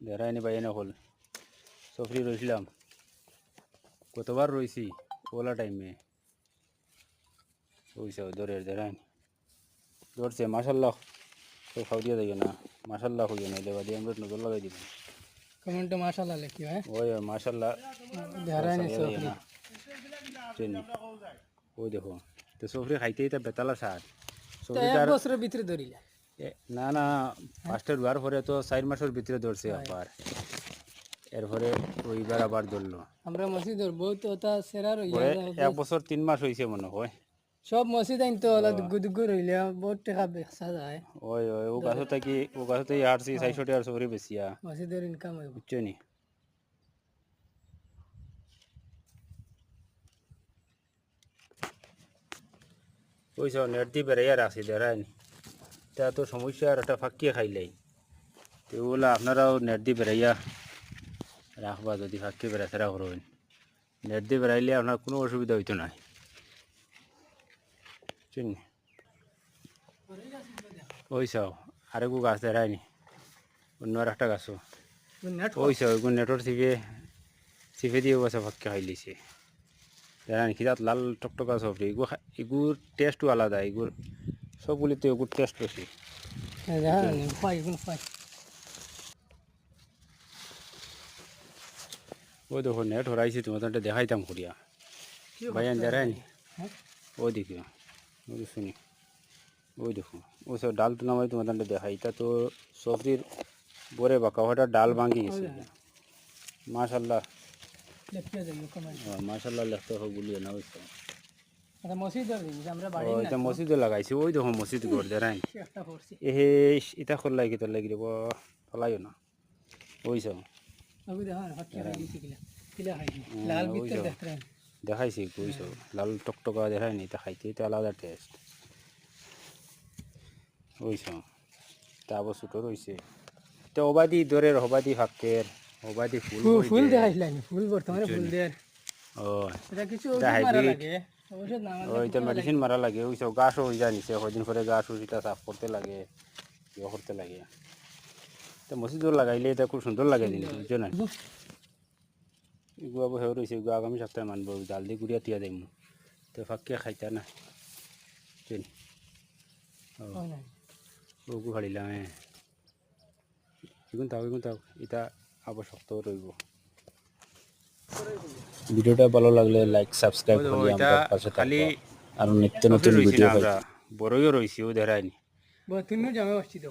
দেরাইনি বাইয়ে না হল সফরি রইছিলাম কতবার রইছি ওলা টাইমে ওইসা দরের দেরাইনি ধরছে মাসাল্লাহ তো খাও দিয়ে দেবে না মাসাল্লাহ হইয়া না দেবা দিয়ে আমরা নজর লাগাই দিব কমেন্টে মাশাআল্লাহ লিখিও হ্যাঁ ওই মাসাল্লাহ দেহরানি সারিয়া সফরি দিও না। চিনি ওই দেখো তো সফরি খাইতেই তা বেতালা সার তো সফরি এক তার বছরের ভিতরে ধরিলা এ- না না পাঁচটা রুয়ার পরে তো চার মাসের ভিতরে ধরছে আবার। এরপরে ওইবার আবার ধরলো। আমরা মসজিদর বহুত ওটা সেরা পরে এক বছর তিন মাস হয়েছে মনে হয়। সব মসজিদ আইন তো ওলা দুগু দুগু রইলে বহুত টাকা বেচা যায়। ওই ওই ও গাছ থাকি ও গাছ থেকে হারছি চারশো টাকার সফরি বেশিয়া মসজিদের ইনকাম হইব। বুঝছ নি? ওই সব নেট দিয়ে বেড়াইয়া রাখছি দেখায়নি তা তো সমস্যা আর একটা ফাঁকিয়ে খাইলাই। তো ওগুলা আপনারাও নেট দিয়ে বেড়াইয়া রাখবা যদি ফাঁকি বেড়াচেরা করবেন। নেট দিয়ে বেড়াইলে আপনার কোনো অসুবিধা হইতো না। চিনি। ওই সব আরেকু গাছ দেখায়নি অন্য আর একটা গাছও নেট ওই সব এগুলো নেটর চিপে চিপে দিয়ে বসে ভাক্কে খাই লিছে। জানেন খিদাত লাল টকটকা সব এগু এগুর টেস্টও আলাদা এগুর সবগুলিতে এগুর টেস্ট বেশি। পাই ওই দেখো নেট হরাইছি তোমার তো দেখাইতাম করিয়া ভাইয়ান দেখায়নি হ্যাঁ? ওই দেখি ওই শুনি। ওই দেখো ওই সব ডাল তো নামাই তোমার তো দেখাই। এটা তো সবজির বরে বাঁকা ওটা ডাল ভাঙি গেছে। মাশাল্লাহ। কমেন্ট মাশাল্লাহ লেখতে বলিয়ে না ওই সব। এটা মসজিদর জিনিস আমরা বাড়ি এটা মসজিদে লাগাইছে ওই দেখো মসজিদ ঘর দেখাই একটা করছি এহে ইটা খোল লাগি তোর লাগি রে ফলাইও না। ওই সব আবু দেখা না ফাটি খাই দিছি কিলা কিলা খাই লাল ভিতর দেখতে দেখাইছি ওই লাল টকটকা দেখায়নি এটা খাইতে এটা আলাদা টেস্ট ওই সব তা আবার ছোটো রয়েছে এটা অবাদি দরের অবাদি ফাঁকের অবাদি ফুল ফুল দেখাইছিলাম ফুল বর্তমানে ফুল দেয় ও এটা কিছু মারা লাগে। না ওইটা মেডিসিন মারা লাগে ওই সব গাছও হয়ে যায় নিচে কদিন পরে গাছ ওইটা সাফ করতে লাগে ইয়ে করতে লাগে। তো মসজিদও লাগাইলে এটা খুব সুন্দর লাগে জিনিস বুঝছ না? আবার হেউ রয়েছে এগুলো আগামী সপ্তাহে মানবো জাল দিয়ে গুড়িয়া তিয়া দেব তো ফাঁকিয়ে খাইতা না চিনি। ওগু হারিলাম হ্যাঁ এগুন তাও এগুন তাও এটা আবার শক্ত রইব ভিডিওটা ভালো লাগলে লাইক সাবস্ক্রাইব করে আমাদের পাশে খালি আর নিত্য নতুন ভিডিও বড়ইও রইছি ও বহুত তিনও জামে বসছি তো